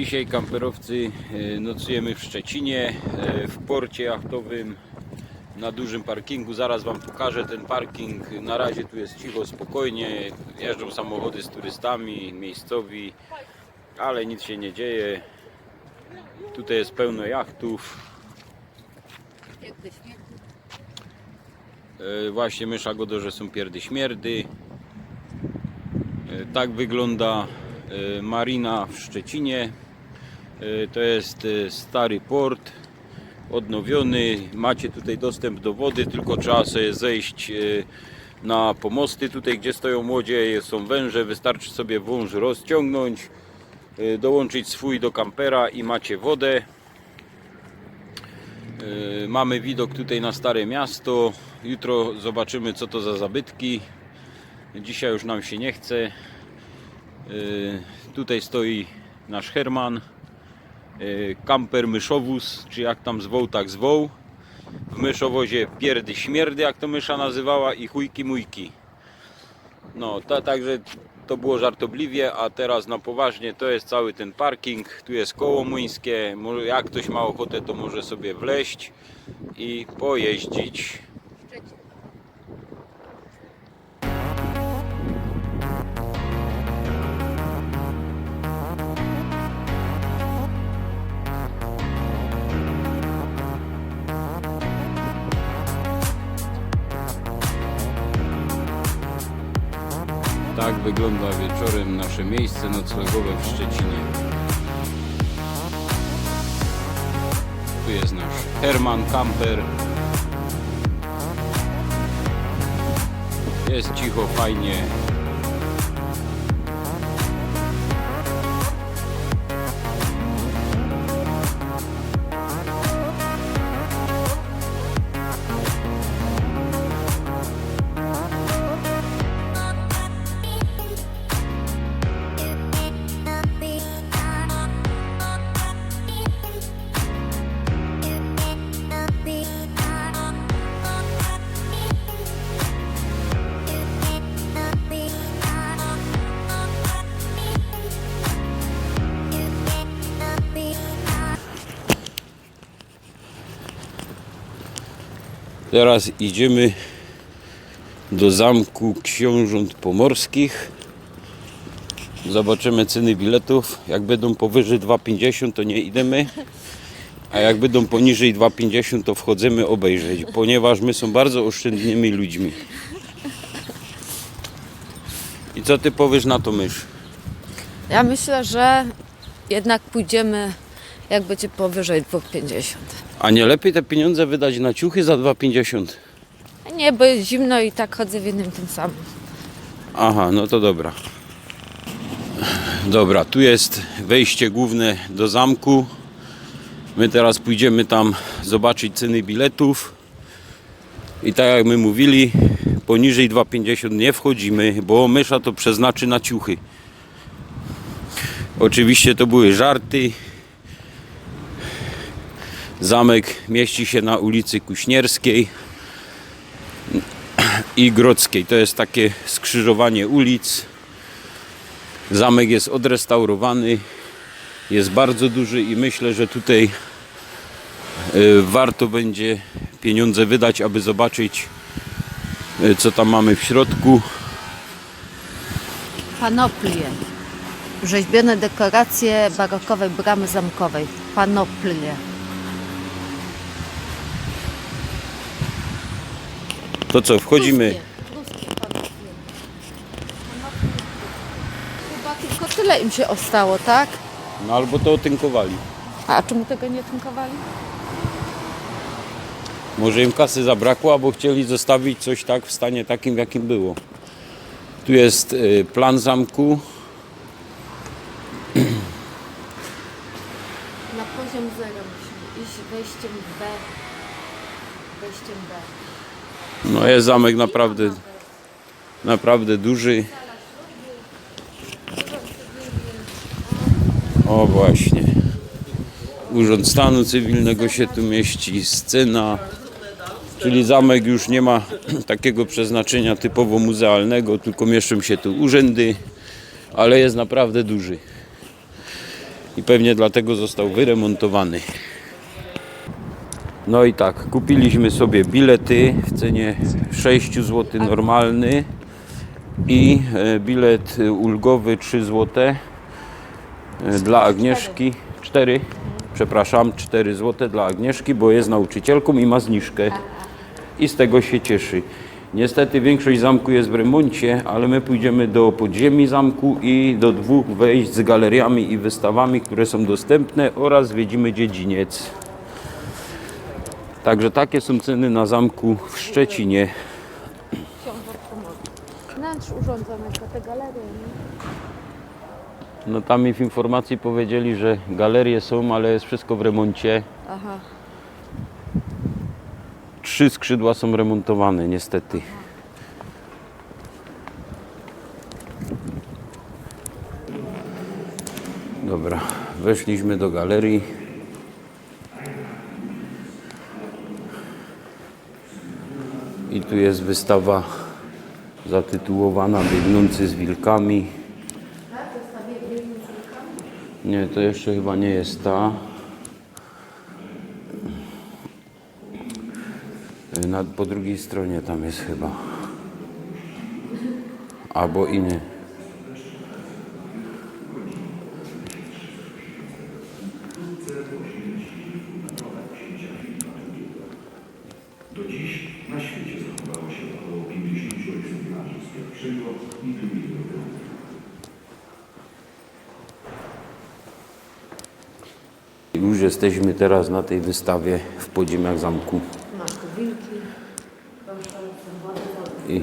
Dzisiaj kamperowcy e, nocujemy w Szczecinie, e, w porcie jachtowym na dużym parkingu. Zaraz Wam pokażę ten parking. Na razie tu jest cicho, spokojnie. Jeżdżą samochody z turystami, miejscowi, ale nic się nie dzieje. Tutaj jest pełno jachtów. E, Właśnie mysza godo, że są pierdy śmierdy. Tak wygląda marina w Szczecinie. E, To jest e, stary port, odnowiony. Macie tutaj dostęp do wody, tylko trzeba sobie zejść e, na pomosty. Tutaj, gdzie stoją łodzie, są węże. Wystarczy sobie wąż rozciągnąć, dołączyć swój do kampera i macie wodę. Mamy widok tutaj na Stare Miasto. Jutro zobaczymy, co to za zabytki. Dzisiaj już nam się nie chce. Tutaj stoi nasz Herman. Yy, Kamper myszowóz, czy jak tam zwoł, tak zwoł. W myszowozie pierdy śmierdy, jak to mysza nazywała, i chujki mujki. No, ta, także to było żartobliwie, a teraz na poważnie to jest cały ten parking. Tu jest koło młyńskie. Jak ktoś ma ochotę, to może sobie wleść i pojeździć. Tak wygląda wieczorem nasze miejsce noclegowe w Szczecinie. Tu jest nasz Herman Camper. Jest cicho, fajnie. Teraz idziemy do zamku książąt pomorskich. Zobaczymy ceny biletów. Jak będą powyżej 2,50 to nie idziemy. A jak będą poniżej 2,50 to wchodzimy obejrzeć, ponieważ my są bardzo oszczędnymi ludźmi. I co ty powiesz na to mysz? Ja myślę, że jednak pójdziemy, jak będzie powyżej 2,50. A nie lepiej te pieniądze wydać na ciuchy za 2,50? A Nie, bo jest zimno i tak chodzę w jednym tym samym. Aha, no to dobra. Dobra, tu jest wejście główne do zamku. My teraz pójdziemy tam zobaczyć ceny biletów. I tak jak my mówili, poniżej 2,50 nie wchodzimy, bo mysza to przeznaczy na ciuchy. Oczywiście to były żarty. Zamek mieści się na ulicy Kuśnierskiej i Grodzkiej. To jest takie skrzyżowanie ulic. Zamek jest odrestaurowany, jest bardzo duży i myślę, że tutaj e, warto będzie pieniądze wydać, aby zobaczyć e, co tam mamy w środku. Panoplie. Rzeźbione dekoracje barokowej bramy zamkowej. Panoplie. To co, wchodzimy. Chyba tylko tyle im się ostało, tak? No albo to otynkowali. A czemu tego nie tynkowali? Może im kasy zabrakło, albo chcieli zostawić coś tak w stanie takim, jakim było. Tu jest e, plan zamku. Na poziom zero musimy iść wejściem B. Wejściem B. No jest zamek naprawdę, naprawdę duży. O właśnie. Urząd Stanu Cywilnego się tu mieści, scena. Czyli zamek już nie ma takiego przeznaczenia typowo muzealnego, tylko mieszczą się tu urzędy, ale jest naprawdę duży. i pewnie dlatego został wyremontowany. No i tak, kupiliśmy sobie bilety w cenie 6 zł normalny i e, bilet ulgowy 3 zł e, dla Agnieszki. 4, przepraszam, 4 zł dla Agnieszki, bo jest nauczycielką i ma zniżkę. I z tego się cieszy. Niestety większość zamku jest w remoncie, ale my pójdziemy do podziemi zamku i do dwóch wejść z galeriami i wystawami, które są dostępne oraz zwiedzimy dziedziniec. Także takie są ceny na zamku w Szczecinie. Wnętrz urządzone jako te galerie. No tam mi w informacji powiedzieli, że galerie są, ale jest wszystko w remoncie. Aha. Trzy skrzydła są remontowane niestety. Dobra, weszliśmy do galerii. I tu jest wystawa zatytułowana Biegnący z wilkami. Nie, to jeszcze chyba nie jest ta. Na, po drugiej stronie tam jest chyba. Albo inny. Już jesteśmy teraz na tej wystawie w podziemiach zamku. I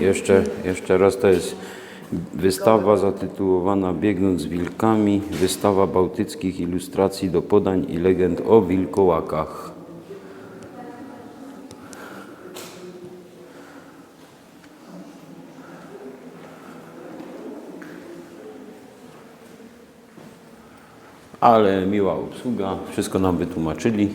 jeszcze, jeszcze raz to jest wystawa zatytułowana Biegnąc z wilkami, wystawa bałtyckich ilustracji do podań i legend o wilkołakach. Ale miła obsługa, wszystko nam wytłumaczyli.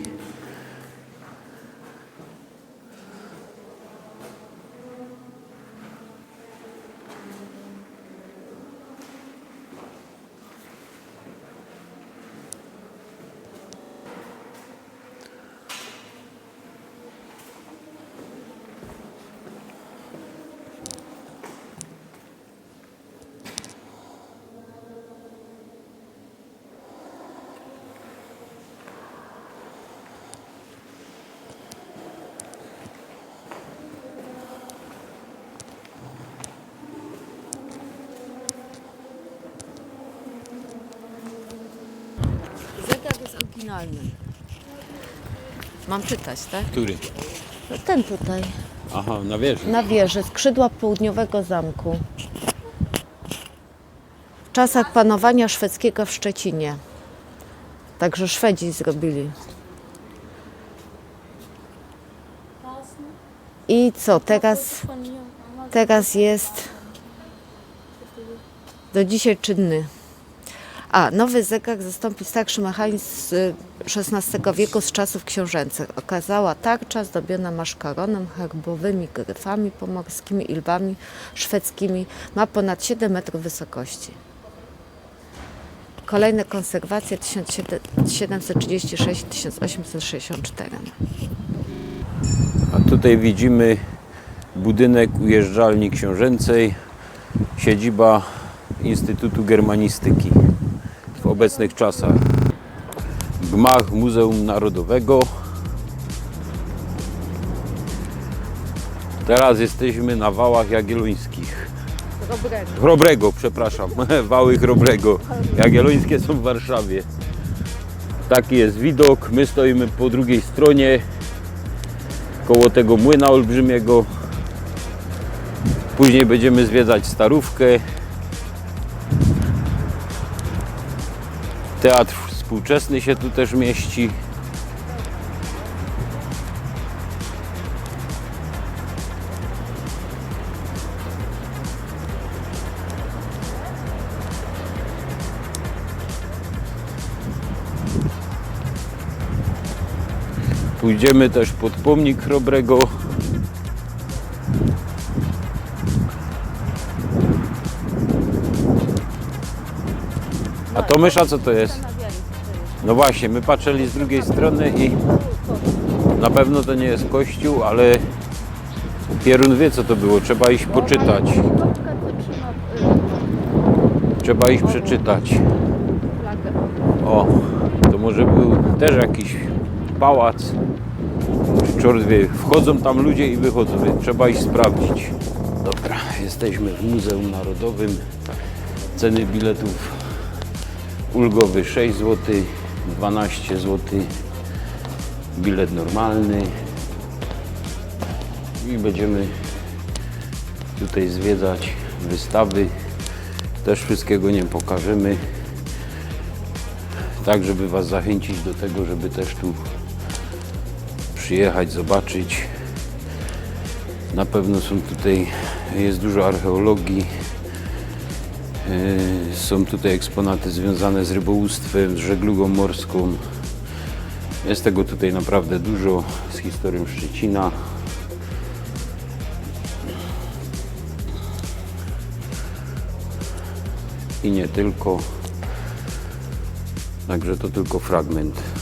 Zegar jest oryginalny. Mam czytać, tak? Który? No ten tutaj. Aha, na wieży. Na wieży skrzydła południowego zamku. W czasach panowania szwedzkiego w Szczecinie. Także Szwedzi zrobili. I co, teraz, teraz jest do dzisiaj czynny. A, nowy zegar zastąpił starszy mechanizm z y, XVI wieku z czasów książęcych. Okazała tarcza zdobiona maszkaronem, herbowymi gryfami pomorskimi i lwami szwedzkimi. Ma ponad 7 metrów wysokości. Kolejne konserwacje 1736-1864. A tutaj widzimy budynek ujeżdżalni książęcej, siedziba Instytutu Germanistyki obecnych czasach. Gmach Muzeum Narodowego. Teraz jesteśmy na wałach jagiellońskich. Chrobrego, przepraszam. Wały Chrobrego. Jagiellońskie są w Warszawie. Taki jest widok. My stoimy po drugiej stronie koło tego młyna olbrzymiego. Później będziemy zwiedzać Starówkę. Teatr współczesny się tu też mieści. Pójdziemy też pod pomnik Chrobrego. A to mysza co to jest? No właśnie, my patrzyli z drugiej strony i na pewno to nie jest kościół, ale Pierun wie co to było, trzeba iść poczytać. Trzeba iść przeczytać. O, to może był też jakiś pałac. Czort wie, wchodzą tam ludzie i wychodzą, więc trzeba iść sprawdzić. Dobra, jesteśmy w Muzeum Narodowym. Ceny biletów ulgowy 6 zł, 12 zł bilet normalny i będziemy tutaj zwiedzać wystawy. Też wszystkiego nie pokażemy. Tak, żeby Was zachęcić do tego, żeby też tu przyjechać, zobaczyć. Na pewno są tutaj, jest dużo archeologii. Yy, Są tutaj eksponaty związane z rybołówstwem, z żeglugą morską. Jest tego tutaj naprawdę dużo z historią Szczecina. I nie tylko. Także to tylko fragment.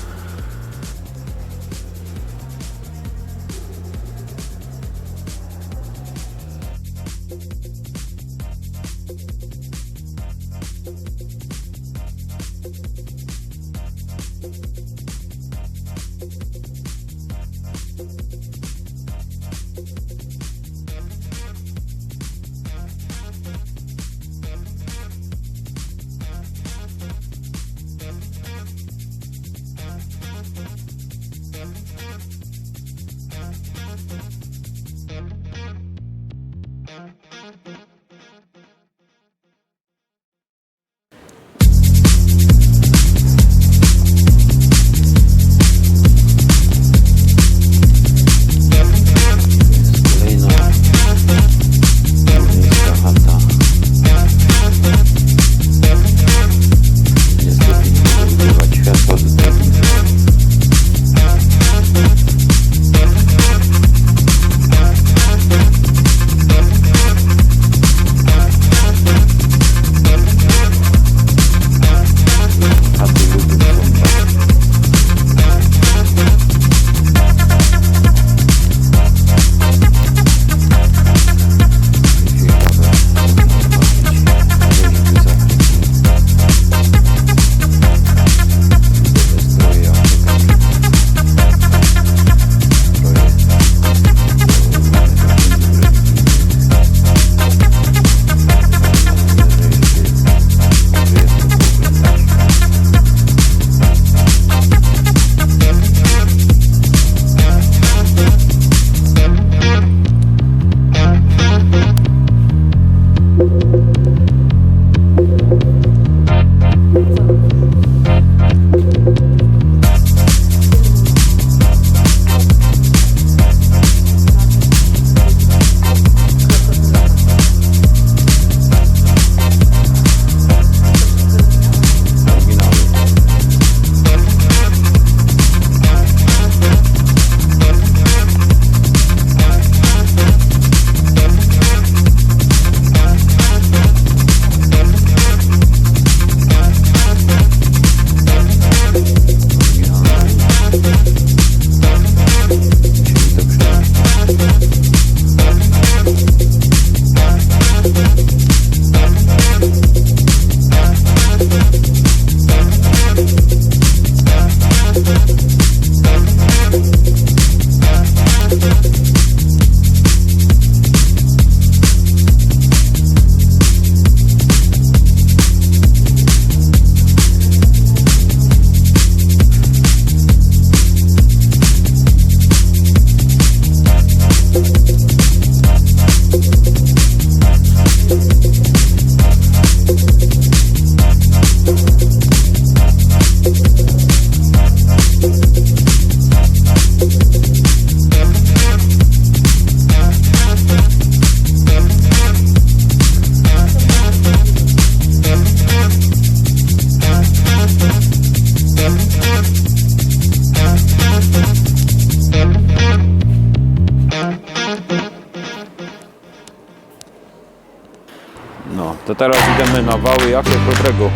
nawały jak od dobrego.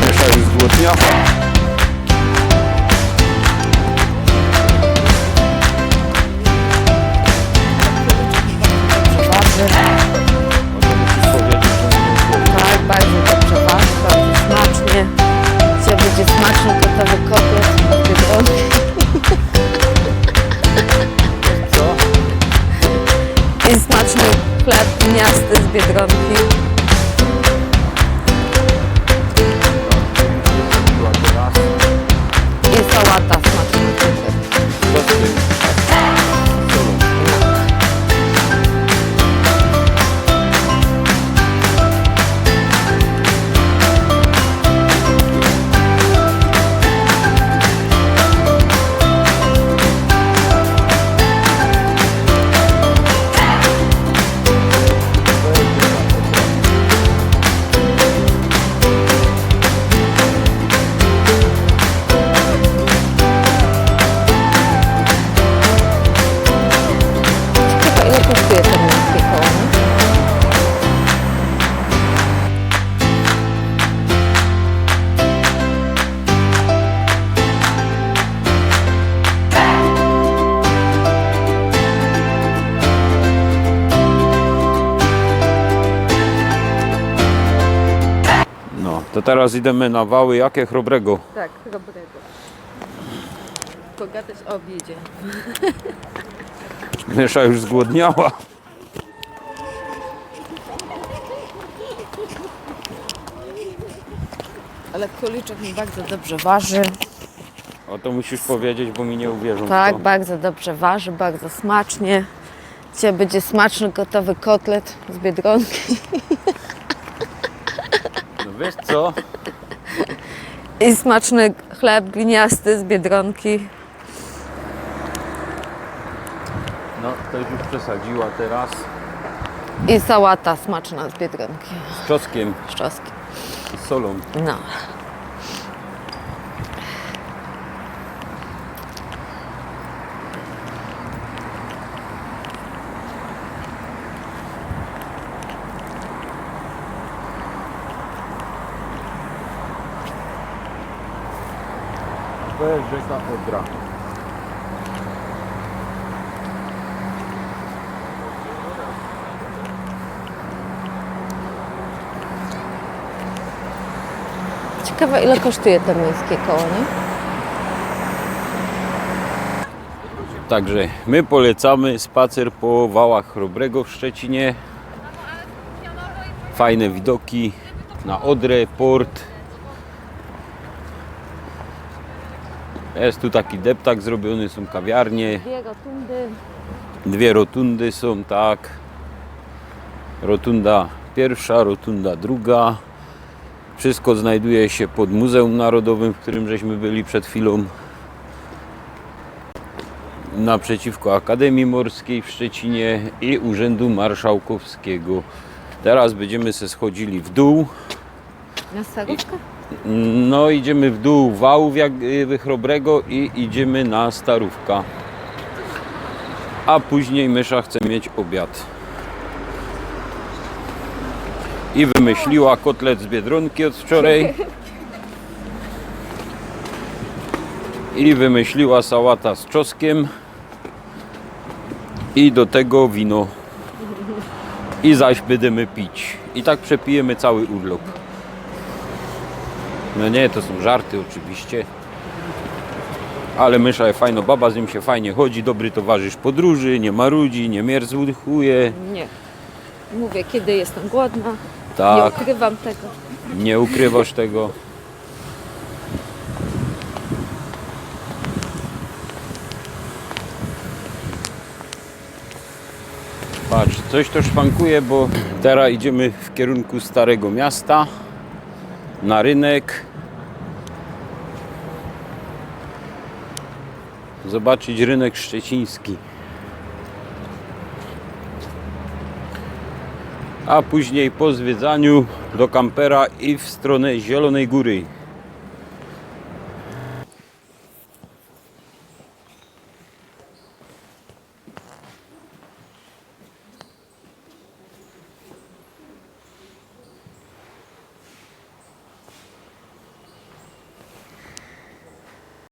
Mieszaj z głodniacha. Teraz idziemy na wały jakie chrobrego. Tak, dobrego. Pogadać o obiedzie. Mysza już zgłodniała. Ale króliczek mi bardzo dobrze waży. O to musisz powiedzieć, bo mi nie uwierzą. w Tak, to. bardzo dobrze waży, bardzo smacznie. Dzisiaj będzie smaczny gotowy kotlet z Biedronki wiesz co? i smaczny chleb gliniasty z Biedronki. No, to już przesadziła teraz. I sałata smaczna z Biedronki Z czosnkiem z czosnkiem. z solą. No. Jest rzeka Odra. Ciekawe ile kosztuje to miejskie koło, nie? Także my polecamy spacer po wałach Chrobrego w Szczecinie. Fajne widoki na Odrę, port. Jest tu taki deptak zrobiony, są kawiarnie. Dwie rotundy. Dwie rotundy są, tak. Rotunda pierwsza, rotunda druga. Wszystko znajduje się pod Muzeum Narodowym, w którym żeśmy byli przed chwilą. Naprzeciwko Akademii Morskiej w Szczecinie i Urzędu Marszałkowskiego. Teraz będziemy se schodzili w dół. Na starówkę? No, idziemy w dół wałów jak y, Chrobrego i idziemy na Starówka. A później mysza chce mieć obiad. I wymyśliła kotlet z Biedronki od wczoraj. I wymyśliła sałata z czosnkiem. I do tego wino. I zaś będziemy pić. I tak przepijemy cały urlop. No nie, to są żarty oczywiście. Ale mysza jest fajna baba, z nim się fajnie chodzi, dobry towarzysz podróży, nie marudzi, nie mierzłuje. Nie. Mówię, kiedy jestem głodna. Nie Tak, ukrywam tego. nie ukrywasz tego. Patrz, coś to szwankuje, bo teraz idziemy w kierunku Starego Miasta na rynek. Zobaczyć rynek szczeciński. A później po zwiedzaniu do kampera i w stronę Zielonej Góry.